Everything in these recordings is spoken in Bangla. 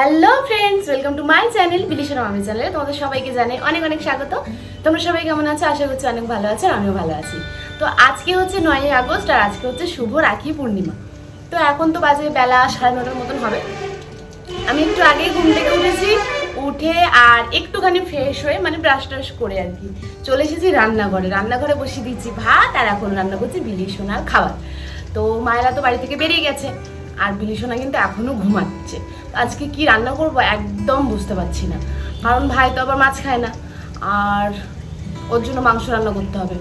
Hello friends welcome to my channel বিলিশনা মামি চ্যানেলে তোমাদের সবাইকে জানে অনেক অনেক স্বাগত। তোমরা সবাই কেমন আছো? আশা করছি অনেক ভালো আছো আমিও ভালো আছি। তো আজকে হচ্ছে নয়ই আগস্ট আর আজকে হচ্ছে শুভ রাখি পূর্ণিমা। তো এখন তো বাজে বেলা সাড়ে নটার মতন হবে। আমি একটু আগে ঘুম থেকে উঠেছি, উঠে আর একটুখানি ফ্রেশ হয়ে মানে ব্রাশ টাশ করে আর কি চলে এসেছি রান্নাঘরে। রান্নাঘরে বসিয়ে দিচ্ছি ভাত আর এখন রান্না করছি বিলি সোনার খাবার। তো মায়েরা তো বাড়ি থেকে বেরিয়ে গেছে, আর বিলি সোনা কিন্তু এখনও ঘুমাচ্ছে। আজকে কি রান্না করব একদম বুঝতে পারছি না। কারণ ভাই তো আবার মাছ খায় না। আর ওর জন্য মাংস রান্না করতে হবে।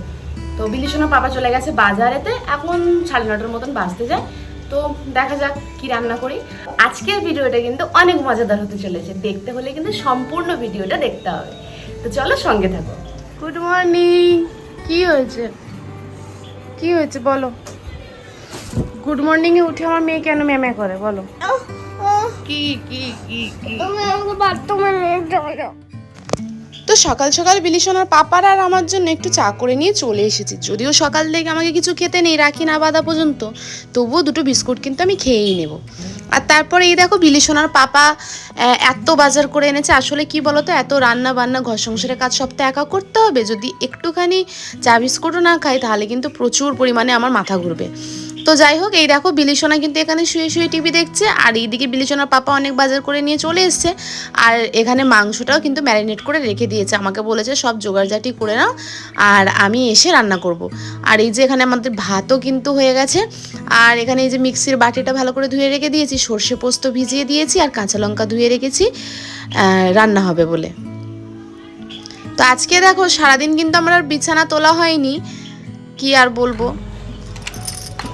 তো বিলি সোনার পাপা চলে গেছে বাজারেতে এখন সাড়ে নটার মতন বাজতে যায়। তো দেখা যাক কি রান্না করি। আজকের ভিডিওটা কিন্তু অনেক মজাদার হতে চলেছে। দেখতে হলে কিন্তু সম্পূর্ণ ভিডিওটা দেখতে হবে। তো চলো সঙ্গে থাকো। গুড মর্নিং কি হয়েছে? কি হয়েছে বলো? গুড মর্নিং এ উঠে আমার মেয়ে কেন ম্যামে করে? বলো। কি কি কি কি? তুমি আমাকে বাথরুমে নিয়ে যাও তো সকাল সকাল বিলিশনার পাপার আর আমার জন্য একটু চা করে নিয়ে চলে এসেছি। যদিও সকাল থেকে আমাকে কিছু খেতে নেই রাখি না বাঁধা পর্যন্ত তবুও দুটো বিস্কুট কিন্তু আমি খেয়েই নেব। আর তারপরে এই দেখো বিলিশনার পাপা এত বাজার করে এনেছে আসলে কি বলতো এত রান্না বান্না ঘর সংসারের কাজ সব তো একা করতে হবে। যদি একটুখানি চা বিস্কুটও না খাই তাহলে কিন্তু প্রচুর পরিমাণে আমার মাথা ঘুরবে। তো যাই হোক, এই দেখো বিলিসোনা কিন্তু এখানে শুয়ে শুয়ে টিভি দেখছে, আর এইদিকে বিলিসোনার পাপা অনেক বাজার করে নিয়ে চলে এসছে, আর এখানে মাংসটাও কিন্তু ম্যারিনেট করে রেখে দিয়েছে, আমাকে বলেছে সব জোগাড়জাটি করে নাও, আর আমি এসে রান্না করব। আর এই যে এখানে আমাদের ভাতও কিন্তু হয়ে গেছে, আর এখানে এই যে মিক্সির বাটিটা ভালো করে ধুয়ে রেখে দিয়েছি, সর্ষে পোস্ত ভিজিয়ে দিয়েছি, আর কাঁচা লঙ্কা ধুয়ে রেখেছি রান্না হবে বলে তো আজকে দেখো সারাদিন কিন্তু আমার আর বিছানা তোলা হয়নি, কি আর বলব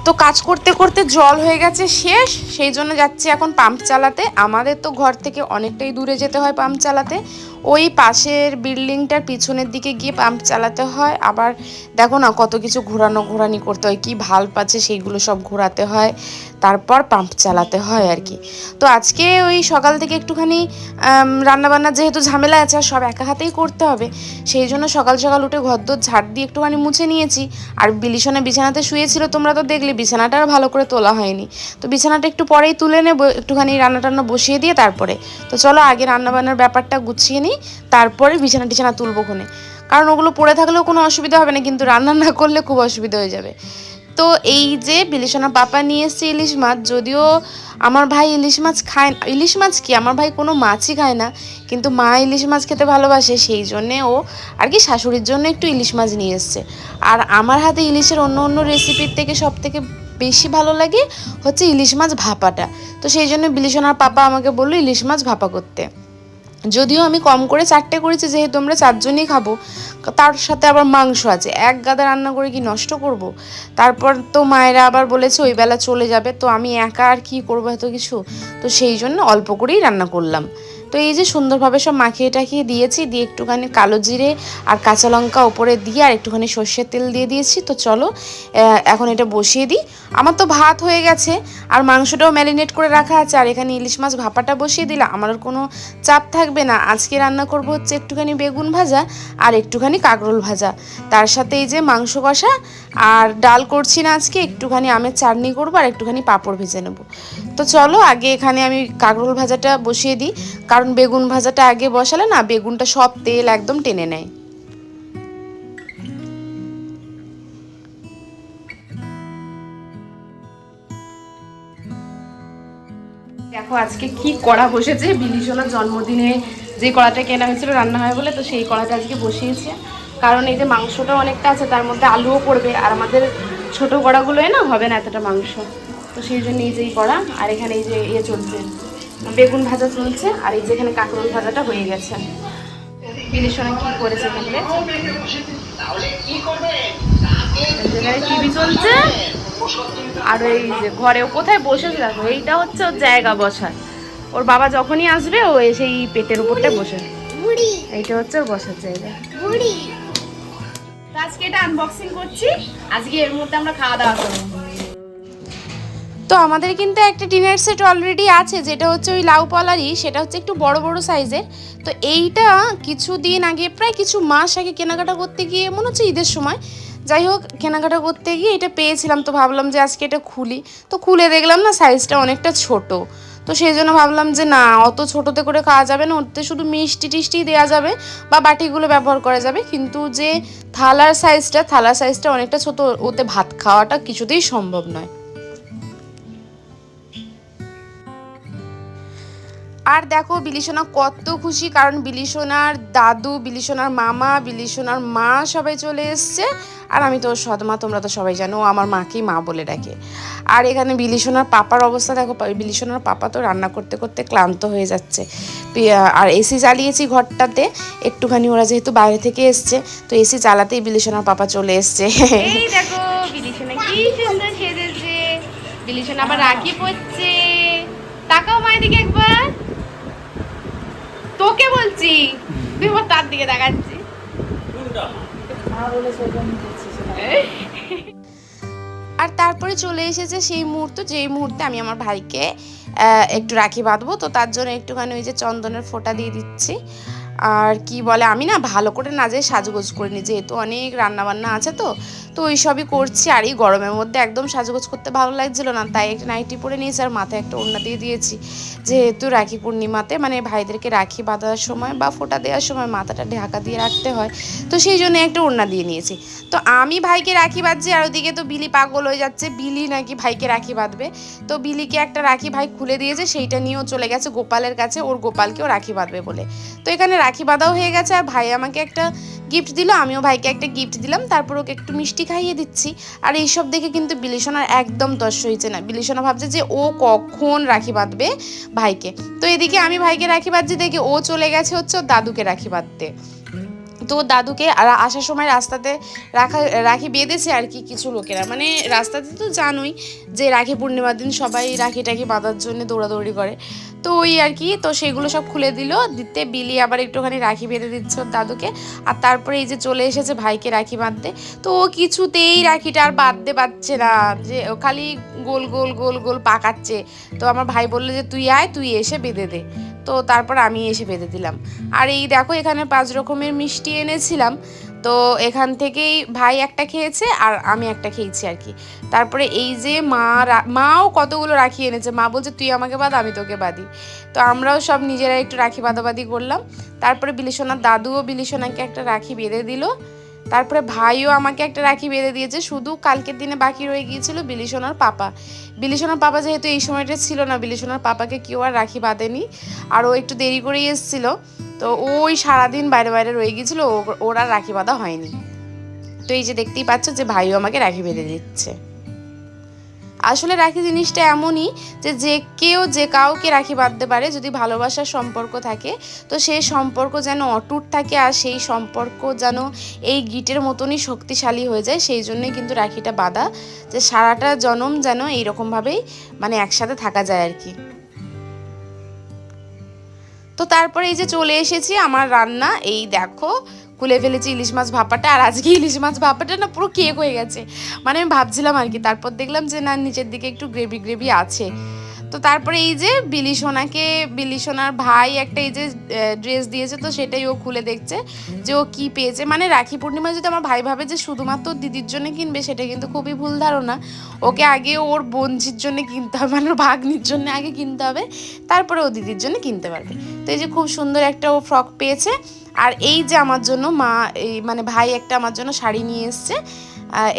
তো কাজ করতে করতে জল হয়ে গেছে শেষ, সেই জন্য যাচ্ছি এখন পাম্প চালাতে। আমাদের তো ঘর থেকে অনেকটাই দূরে যেতে হয় পাম্প চালাতে। ওই পাশের বিল্ডিংটার পিছনের দিকে গিয়ে পাম্প চালাতে হয়। আবার দেখো না কত কিছু ঘোরানো ঘোরানি করতে হয় কি ভালো পাচ্ছে সেইগুলো সব ঘোরাতে হয় তারপর পাম্প চালাতে হয় আর কি। তো আজকে ওই সকাল থেকে একটুখানি আম, রান্নাবান্না যেহেতু ঝামেলা আছে আর সব একা হাতেই করতে হবে সেই জন্য সকাল সকাল উঠে ঘরদোর ঝাড় দিয়ে একটুখানি মুছে নিয়েছি। আর বিলিশনে বিছানাতে শুয়েছিল তোমরা তো দেখলে বিছানাটা আর ভালো করে তোলা হয়নি। তো বিছানাটা একটু পরেই তুলে নেব একটুখানি রান্না টান্না বসিয়ে দিয়ে তারপরে। তো চলো আগে রান্নাবান্নার ব্যাপারটা গুছিয়ে নিই। তারপরে বিছানা টিছানা তুলবো খুনে কারণ ওগুলো পড়ে থাকলেও কোনো অসুবিধা হবে না, কিন্তু রান্না না করলে খুব অসুবিধা হয়ে যাবে। তো এই যে বিলিশনা পাপা নিয়ে এসছে ইলিশ মাছ, যদিও আমার ভাই ইলিশ মাছ খায় না। ইলিশ মাছ কি? আমার ভাই কোনো মাছই খায় না, কিন্তু মা ইলিশ মাছ খেতে ভালোবাসে, সেই জন্যে ও আর কি শাশুড়ির জন্য একটু ইলিশ মাছ নিয়ে এসছে। আর আমার হাতে ইলিশের অন্য অন্য রেসিপির থেকে সব থেকে বেশি ভালো লাগে হচ্ছে ইলিশ মাছ ভাপাটা। তো সেই জন্য বিলিশনার পাপা আমাকে বলল ইলিশ মাছ ভাপা করতে। যদিও আমি কম করে চারটে করেছি, যেহেতু আমরা চারজনই খাব, তার সাথে আবার মাংস আছে। এক গাদা রান্না করে কি নষ্ট করব। তারপর তো মায়েরা আবার বলেছে, ওই বেলা চলে যাবে। তো আমি একা আর কি করব এত কিছু? তো সেই জন্য অল্প করেই রান্না করলাম। তো এই যে সুন্দরভাবে সব মাখিয়ে টাখিয়ে দিয়েছি, দিয়ে একটুখানি কালো জিরে আর কাঁচা লঙ্কা ওপরে দিয়ে আর একটুখানি সর্ষের তেল দিয়ে দিয়েছি। তো চলো এখন এটা বসিয়ে দিই। আমার তো ভাত হয়ে গেছে, আর মাংসটাও ম্যারিনেট করে রাখা আছে, আর এখানে ইলিশ মাছ ভাপাটা বসিয়ে দিলাম। আমার কোনো চাপ থাকবে না। আজকে রান্না করব হচ্ছে একটুখানি বেগুন ভাজা আর একটুখানি কাঁকরোল ভাজা। তার সাথে এই যে মাংস কষা আর ডাল করছি না আজকে, একটুখানি আমের চাটনি করব আর একটুখানি পাঁপড় ভেজে নেব। তো চলো, আগে এখানে আমি কাঁকরোল ভাজাটা বসিয়ে দিই। কারণ বেগুন ভাজাটা আগে বসালে না, বেগুনটা সব তেল একদম টেনে নেয়। দেখো, আজকে কি কড়া বসেছে? বিলিশনার জন্মদিনে যে কড়াটা কেনা হয়েছিল রান্না হয় বলে, তো সেই কড়াটা আজকে বসিয়েছে। কারণ এই যে মাংসটা অনেকটা আছে, তার মধ্যে আলুও পড়বে। আর আমাদের ছোট কড়াগুলোয় না হবে না এতটা মাংস। তো সেই জন্য এই যে এই কড়া, আর এখানে এই যে ইয়ে চলছে। বেগুন ভাজা চলছে আর এই যে এখানে কাঁকরোল ভাজাটা হয়ে গেছে। বিলিশনা কি করেছে টিভি চলছে। আর এই যে ঘরে কোথায় বসেছে দেখো এইটা হচ্ছে ওর জায়গা বসার। ওর বাবা যখনই আসবে ও এসে এই পেটের উপরটা বসে। বুড়ি এইটা হচ্ছে ওর বসার জায়গা। আজকে এটা আনবক্সিং করছি। আজকে এর মধ্যে আমরা খাওয়া দাওয়া করব। তো আমাদের কিন্তু একটা ডিনার সেট অলরেডি আছে, যেটা হচ্ছে ওই লাউ পলারই সেটা হচ্ছে একটু বড় বড় সাইজের তো এইটা কিছুদিন আগে, প্রায় কিছু মাস আগে কেনাকাটা করতে গিয়ে মনে হচ্ছে ঈদের সময়, যাই হোক কেনাকাটা করতে গিয়ে এটা পেয়েছিলাম, তো ভাবলাম যে আজকে এটা খুলি। তো খুলে দেখলাম না সাইজটা অনেকটা ছোট। তো সেই জন্য ভাবলাম যে না, অত ছোটোতে করে খাওয়া যাবে না, ওতে শুধু মিষ্টি টিষ্টি দেওয়া যাবে বা বাটিগুলো ব্যবহার করা যাবে। কিন্তু যে থালার সাইজটা থালার সাইজটা অনেকটা ছোট, ওতে ভাত খাওয়াটা কিছুতেই সম্ভব নয়। আর দেখো বিলিসোনা কত খুশি, কারণ বিলিসোনার দাদু বিলিসোনার মামা বিলিসোনার মা সবাই চলে এসছে। আর আমি তো সদমা, তোমরা তো সবাই জানো আমার মাকেই মা বলে ডাকে। আর এখানে বিলিসোনার পাপার অবস্থা, দেখো বিলিসোনার পাপা তো রান্না করতে করতে ক্লান্ত হয়ে যাচ্ছে। আর এসি চালিয়েছি ঘরটাতে, একটুখানি ওরা যেহেতু বাইরে থেকে এসছে, তো এসি চালাতেই বিলিসোনার পাপা চলে এসছে। দেখো, বিলিশনা আবার রাখি পড়ছে তাকাও মায়ের দিকে একবার। তোকে বলছি। তুই আবার তার দিকে দেখাচ্ছি আর তারপরে চলে এসেছে সেই মুহূর্ত, যেই মুহূর্তে আমি আমার ভাইকে একটু রাখি বাঁধবো। তো তার জন্য একটুখানি ওই যে চন্দনের ফোঁটা দিয়ে দিচ্ছি। আর কি বলে, আমি না ভালো করে না যে সাজগোজ করে নিই যেহেতু অনেক রান্না বান্না আছে তো তো ওই সবই করছি আর এই গরমের মধ্যে একদম সাজগোজ করতে ভালো লাগছিল না, তাই একটা নাইটি পরে নিয়েছি আর মাথায় একটা ওড়না দিয়ে দিয়েছি। যেহেতু রাখি পূর্ণিমাতে মানে ভাইদেরকে রাখি বাঁধার সময় বা ফোঁটা দেওয়ার সময় মাথাটা ঢাকা দিয়ে রাখতে হয়, তো সেই জন্য একটা ওড়না দিয়ে নিয়েছি। তো আমি ভাইকে রাখি বাঁধছি আর ওদিকে তো বিলি পাগল হয়ে যাচ্ছে, বিলি নাকি ভাইকে রাখি বাঁধবে। তো বিলিকে একটা রাখি ভাই খুলে দিয়েছে, সেইটা নিয়েও চলে গেছে গোপালের কাছে, ওর গোপালকেও রাখি বাঁধবে বলে। তো এখানে রাখি বাঁধাও হয়ে গেছে আর ভাই আমাকে একটা গিফট দিল, আমিও ভাইকে একটা গিফট দিলাম, তারপর ওকে একটু মিষ্টি খাইয়ে দিচ্ছি। আর এইসব দেখে কিন্তু বিলিসোনার একদম দশ হয়েছে না। বিলিসোনা ভাবছে যে ও কখন রাখি বাঁধবে ভাইকে। তো এদিকে আমি ভাইকে রাখি বাঁধছি, দেখে ও চলে গেছে হচ্ছে ওর দাদুকে রাখি বাঁধতে। তো দাদুকে আসার সময় রাস্তাতে রাখা, রাখি বেঁধেছে আর কি কিছু লোকেরা। মানে রাস্তাতে তো জানোই যে রাখি পূর্ণিমার দিন সবাই রাখি টাখি বাঁধার জন্য দৌড়াদৌড়ি করে। তো ওই আর কি, তো সেগুলো সব খুলে দিল। দিতে বিলি আবার একটুখানি রাখি বেঁধে দিচ্ছে ওর দাদুকে। আর তারপরে এই যে চলে এসেছে ভাইকে রাখি বাঁধতে। তো ও কিছুতেই রাখিটা আর বাঁধতে পারছে না। যে খালি গোল গোল গোল গোল পাকাচ্ছে। তো আমার ভাই বলল যে, তুই আয়, তুই এসে বেঁধে দে। তো তারপর আমি এসে বেঁধে দিলাম। আর এই দেখো, এখানে পাঁচ রকমের মিষ্টি এনেছিলাম। তো এখান থেকেই ভাই একটা খেয়েছে আর আমি একটা খেয়েছি আর কি। তারপরে এই যে মা মাও কতগুলো রাখি এনেছে। মা বলছে, তুই আমাকে বাদ, আমি তোকে বাদি তো আমরাও সব নিজেরা একটু রাখি বাদাবাদি করলাম। তারপরে বিলিসোনার দাদুও বিলিসোনাকে একটা রাখি বেঁধে দিল। তারপরে ভাইও আমাকে একটা রাখি বেঁধে দিয়েছে, শুধু কালকের দিনে বাকি রয়ে গিয়েছিল বিলিসোনার পাপা। বিলিসোনার পাপা যেহেতু এই সময়টা ছিল না বিলিসোনার পাপাকে কেউ আর রাখি বাঁধেনি, আর ও একটু দেরি করেই এসেছিল। তো ওই সারাদিন বাইরে বাইরে রয়ে গিয়েছিল ওর আর রাখি বাঁধা হয়নি। তো এই যে দেখতেই পাচ্ছ যে ভাইও আমাকে রাখি বেঁধে দিচ্ছে। আসলে রাখি জিনিসটা এমনই যে যে কেউ যে কাউকে রাখি বাঁধতে পারে যদি ভালোবাসার সম্পর্ক থাকে, তো সেই সম্পর্ক যেন অটুট থাকে আর সেই সম্পর্ক যেন এই গিটের মতনই শক্তিশালী হয়ে যায়, সেই জন্যই কিন্তু রাখিটা বাঁধা, যে সারাটা জনম যেন এইরকমভাবেই মানে একসাথে থাকা যায় আর কি। তো তারপরে এই যে চলে এসেছি আমার রান্না, এই দেখো খুলে ফেলেছি ইলিশ মাছ ভাপাটা, আর আজকে ইলিশ মাছ ভাপাটা না পুরো কেক হয়ে গেছে। মানে আমি ভাবছিলাম আর কি, তারপর দেখলাম যে না, নিচের দিকে একটু গ্রেভি গ্রেভি আছে। তো তারপরে এই যে বিলি সোনাকে, বিলি সোনার ভাই একটা এই যে ড্রেস দিয়েছে তো সেটাই ও খুলে দেখছে যে ও কি পেয়েছে। মানে রাখি পূর্ণিমা যদি আমার ভাই ভাবে যে শুধুমাত্র দিদির জন্য কিনবে, সেটা কিন্তু খুবই ভুল ধারণা। ওকে আগে ওর বোনঝির জন্য কিনতে হবে মানে ওর ভাগ্নির জন্য আগে কিনতে হবে, তারপরে ও দিদির জন্য কিনতে পারবে। তো এই যে খুব সুন্দর একটা ও ফ্রক পেয়েছে। আর এই যে আমার জন্য মা, এই মানে ভাই একটা আমার জন্য শাড়ি নিয়ে এসছে।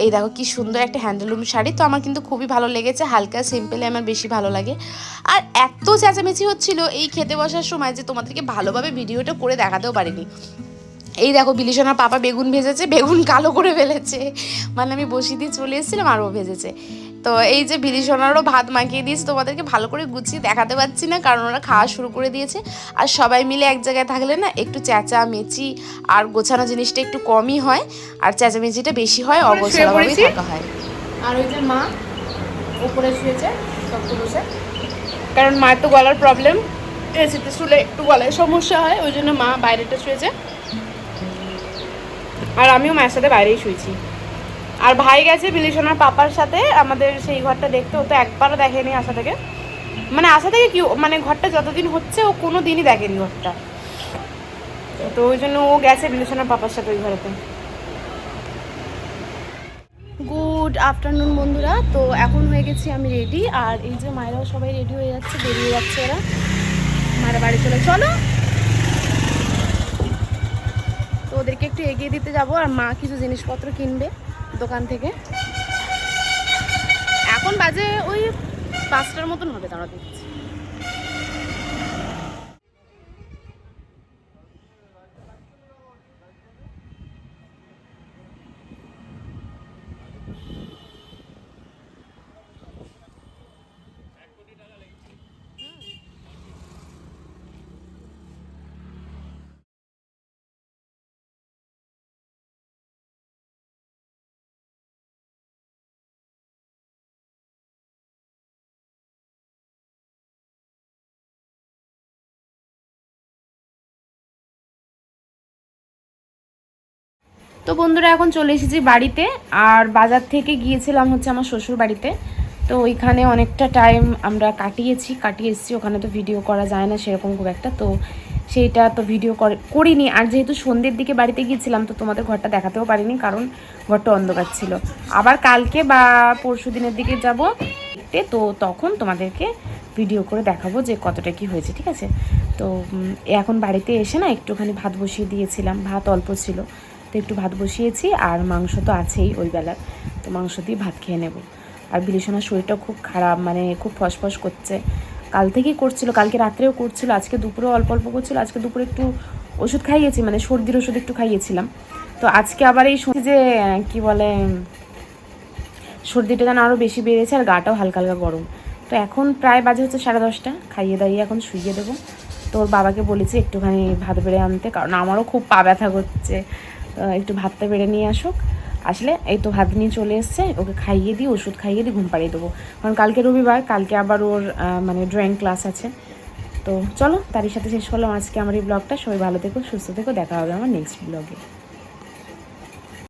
এই দেখো কি সুন্দর একটা হ্যান্ডলুম শাড়ি। তো আমার কিন্তু খুবই ভালো লেগেছে, হালকা সিম্পলে আমার বেশি ভালো লাগে। আর এত চেঁচামেচি হচ্ছিল এই খেতে বসার সময় যে তোমাদেরকে ভালোভাবে ভিডিওটা করে দেখাতেও পারিনি। এই দেখো বিলিশনার পাপা বেগুন ভেজেছে, বেগুন কালো করে ফেলেছে। মানে আমি বসিয়ে দিয়ে চলে এসেছিলাম, আরও ভেজেছে। তো এই যে বিলিশনারও ভাত মাখিয়ে দিয়েছে তোমাদেরকে ভালো করে গুছিয়ে দেখাতে পারছি না কারণ ওরা খাওয়া শুরু করে দিয়েছে। আর সবাই মিলে এক জায়গায় থাকলে না একটু চেঁচা মেচি আর গোছানো জিনিসটা একটু কমই হয় আর চেঁচামেচিটা বেশি হয় অগোছালোভাবেই পড়েছি। থাকা হয়। আর ওই যে মা উপরে শুয়েছে তক্ত বসে। কারণ মায়ের তো গলার প্রবলেম এসিতে শুলে একটু গলায় সমস্যা হয় ওই জন্য মা বাইরেটা শুয়েছে। আর আমিও মায়ের সাথে বাইরেই শুয়েছি। আর ভাই গেছে বিলিশনার পাপার সাথে, আমাদের সেই ঘরটা দেখতে, ও তো একবারও দেখেনি আশা থেকে। মানে আশা থেকে কি মানে ঘরটা যতদিন হচ্ছে, ও কোনো দিনই দেখেনি ঘরটা। তো ওই জন্য ও গেছে বিলিশনার পাপার সাথে ওই ঘরেতে। গুড আফটারনুন বন্ধুরা, তো এখন হয়ে গেছি আমি রেডি আর এই যে মায়েরাও সবাই রেডি হয়ে যাচ্ছে, বেরিয়ে যাচ্ছে ওরা মায়েরা বাড়ি চলে, চলো। তো ওদেরকে একটু এগিয়ে দিতে যাব, আর মা কিছু জিনিসপত্র কিনবে। দোকান থেকে। এখন বাজে ওই পাঁচটার মতন হবে তারা দেখছি তো বন্ধুরা, এখন চলে এসেছি বাড়িতে আর বাজার থেকে গিয়েছিলাম হচ্ছে আমার শ্বশুর বাড়িতে তো ওইখানে অনেকটা টাইম আমরা কাটিয়েছি, কাটিয়ে এসেছি। ওখানে তো ভিডিও করা যায় না সেরকম খুব একটা। তো সেইটা তো ভিডিও করিনি। আর যেহেতু সন্ধ্যের দিকে বাড়িতে গিয়েছিলাম, তো তোমাদের ঘরটা দেখাতেও পারিনি কারণ ঘরটা অন্ধকার ছিল। আবার কালকে বা পরশু দিনের দিকে যাব তো তখন তোমাদেরকে ভিডিও করে দেখাবো যে কতটা কি হয়েছে, ঠিক আছে? তো এখন বাড়িতে এসে না একটুখানি ভাত বসিয়ে দিয়েছিলাম। ভাত অল্প ছিল। একটু ভাত বসিয়েছি আর মাংস তো আছেই ওই বেলার তো মাংস দিয়ে ভাত খেয়ে নেব। আর বিলিশনার শরীরটা খুব খারাপ মানে খুব ফসফস করছে। কাল থেকেই করছিল, কালকে রাত্রেও করছিল, আজকে দুপুরেও অল্প অল্প করছিল, আজকে দুপুরে একটু ওষুধ খাইয়েছি মানে সর্দির ওষুধ একটু খাইয়েছিলাম। তো আজকে আবার এই শুনছি যে, কি বলে, সর্দিটা যেন আরও বেশি বেড়েছে আর গাটাও হালকা হালকা গরম। তো এখন প্রায় বাজে হচ্ছে সাড়ে দশটা, খাইয়ে দাইয়ে এখন শুইয়ে দেবো। তো ওর বাবাকে বলেছি একটুখানি ভাত বেড়ে আনতে, কারণ আমারও খুব পা ব্যথা করছে। একটু ভাতটা বেড়ে নিয়ে আসুক। আসলে এই তো ভাত নিয়ে চলে এসছে, ওকে খাইয়ে দিই ওষুধ খাইয়ে দিই ঘুম পাড়িয়ে দেবো। কারণ কালকে রবিবার, কালকে আবার ওর মানে ড্রয়িং ক্লাস আছে। তো চলো, তারই সাথে শেষ করলাম আজকে আমার এই ব্লগটা সবাই ভালো থেকো, সুস্থ থেকো, দেখা হবে আমার নেক্সট ব্লগে